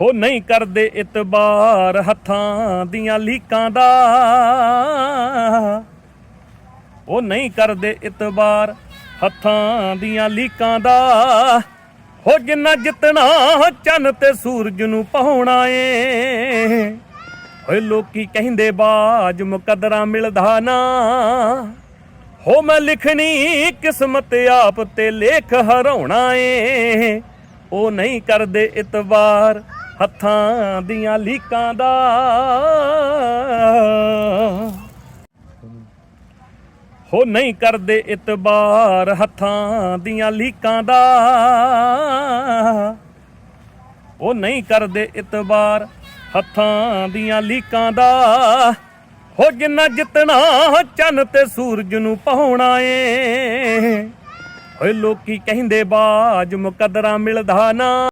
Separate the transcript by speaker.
Speaker 1: ਹੋ ਨਹੀਂ ਕਰਦੇ ਇਤਬਾਰ ਹੱਥਾਂ ਦੀਆਂ ਲੀਕਾਂ ਦਾ। ਉਹ ਨਹੀਂ ਕਰਦੇ ਇਤਬਾਰ ਹੱਥਾਂ ਦੀਆਂ ਲੀਕਾਂ ਦਾ। ਹੋ ਜਿੰਨਾ ਜਿੱਤਣਾ ਚੰਨ ਤੇ ਸੂਰਜ ਨੂੰ ਪਾਉਣਾ ਏ ਓਏ ਲੋਕੀ ਕਹਿੰਦੇ ਬਾਜ ਮੁਕਦਰਾ ਮਿਲਦਾ ਨਾ। ਹੋ ਮੈਂ ਲਿਖਣੀ ਕਿਸਮਤ ਆਪ ਤੇ ਲੇਖ ਹਰਾਉਣਾ ਏ ਉਹ ਨਹੀਂ ਕਰਦੇ ਇਤਬਾਰ ਹੱਥਾਂ ਦੀਆਂ ਲੀਕਾਂ ਦਾ। ਹੋ ਨਹੀਂ ਕਰਦੇ ਇਤਬਾਰ ਹੱਥਾਂ ਦੀਆਂ ਲੀਕਾਂ ਦਾ। ਉਹ ਨਹੀਂ ਕਰਦੇ ਇਤਬਾਰ ਹੱਥਾਂ ਦੀਆਂ ਲੀਕਾਂ ਦਾ। ਹੋ ਜਿੰਨਾ ਜਿੱਤਣਾ ਚੰਨ ਤੇ ਸੂਰਜ ਨੂੰ ਪਾਉਣਾ ਏ ਓਏ ਲੋਕੀ ਕਹਿੰਦੇ ਬਾਜ ਮੁਕਦਰਾਂ ਮਿਲਦਾ ਨਾ।